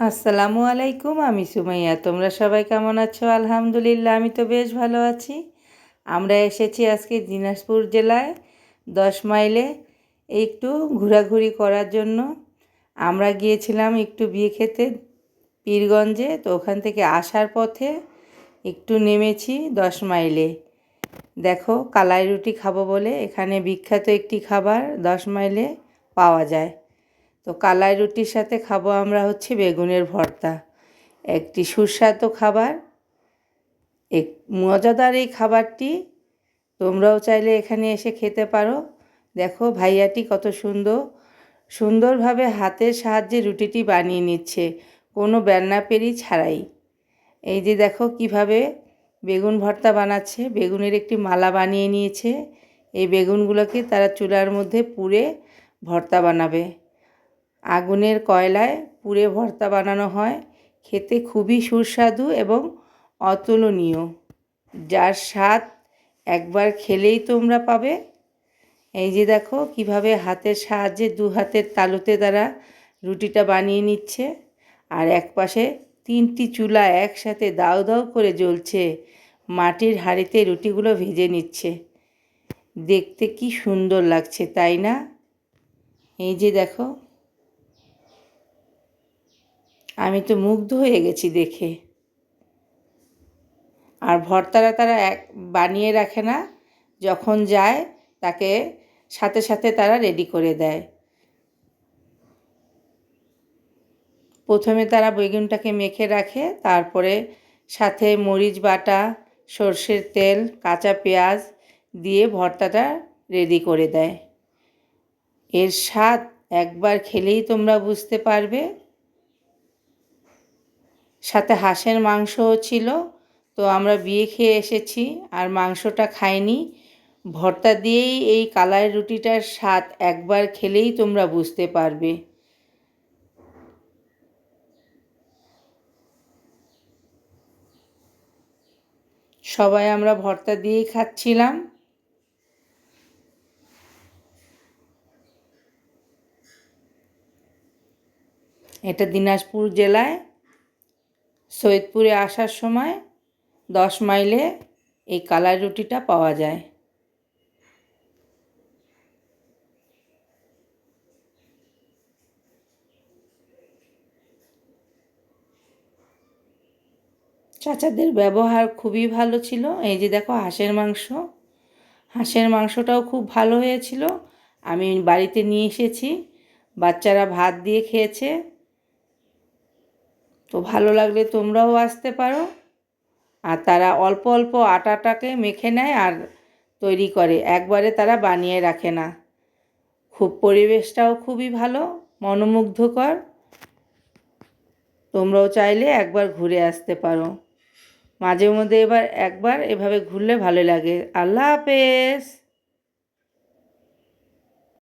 আসসালামু আলাইকুম, আমি সুমাইয়া। তোমরা সবাই কেমন আছো? আলহামদুলিল্লাহ, আমি তো বেশ ভালো আছি। আমরা এসেছি আজকে দিনাজপুর জেলায় দশ মাইলে একটু ঘোরাঘুরি করার জন্য। আমরা গিয়েছিলাম একটু বিয়ে খেতে পীরগঞ্জে, তো ওখান থেকে আসার পথে একটু নেমেছি দশ মাইলে। দেখো, কালাই রুটি খাব বলে এখানে বিখ্যাত একটি খাবার দশ মাইলে পাওয়া যায়। তো কালাই রুটির সাথে খাব আমরা হচ্ছে বেগুনের ভর্তা। একটি সুস্বাদু খাবার। এক মজাদার এই খাবারটি তোমরাও চাইলে এখানে এসে খেতে পারো। দেখো ভাইয়াটি কত সুন্দর, সুন্দরভাবে হাতের সাহায্যে রুটিটি বানিয়ে নিচ্ছে, কোনো পেরি ছাড়াই। এই যে দেখো কীভাবে বেগুন ভর্তা বানাচ্ছে, বেগুনের একটি মালা বানিয়ে নিয়েছে। এই বেগুনগুলোকে তারা চুলার মধ্যে পুড়ে ভর্তা বানাবে। আগুনের কয়লায় পুড়ে ভর্তা বানানো হয়। খেতে খুবই সুস্বাদু এবং অতুলনীয়। যার স্বাদ একবার খেলেই তোমরা পাবে। এই যে দেখো, কীভাবে হাতের সাহায্যে দু হাতের তালুতে তারা রুটিটা বানিয়ে নিচ্ছে। আর এক পাশে তিনটি চুলা একসাথে দাও দাও করে জ্বলছে। মাটির হাঁড়িতে রুটিগুলো ভেজে নিচ্ছে। দেখতে কি সুন্দর লাগছে, তাই না? এই যে দেখো আমি তো মুগ্ধ হয়ে গেছি দেখে। আর ভর্তারা তারা এক, বানিয়ে রাখে না। যখন যায়, তাকে সাথে সাথে তারা রেডি করে দেয়। প্রথমে তারা বেগুনটাকে মেখে রাখে, তারপরে সাথে মরিচ বাটা, সর্ষের তেল, কাঁচা পেঁয়াজ দিয়ে ভর্তাটা রেডি করে দেয়। এর স্বাদ একবার খেলেই তোমরা বুঝতে পারবে। সাথে হাঁসের মাংসও ছিল। তো আমরা বিয়ে খেয়ে এসেছি আর মাংসটা খাইনি। ভর্তা দিয়েই এই কালাই রুটিটার স্বাদ একবার খেলেই তোমরা বুঝতে পারবে। সবাই আমরা ভর্তা দিয়েই খাচ্ছিলাম। এটা দিনাজপুর জেলায় সৈয়দপুরে আসার সময় দশ মাইলে এই কালার রুটিটা পাওয়া যায়। চাচাদের ব্যবহার খুবই ভালো ছিল। এই যে দেখো হাঁসের মাংস। হাঁসের মাংসটাও খুব ভালো হয়েছিল। আমি বাড়িতে নিয়ে এসেছি। বাচ্চারা ভাত দিয়ে খেয়েছে। তো ভালো লাগলে তোমরাও আসতে পারো। আর তারা অল্প অল্প আটাটাকে মেখে নেয় আর তৈরি করে। একবারে তারা বানিয়ে রাখে না। খুব পরিবেশটাও খুবই ভালো, মনোমুগ্ধকর। তোমরাও চাইলে একবার ঘুরে আসতে পারো। মাঝে মধ্যে এবার একবার এভাবে ঘুরলে ভালো লাগে। আল্লাহ হাফেজ!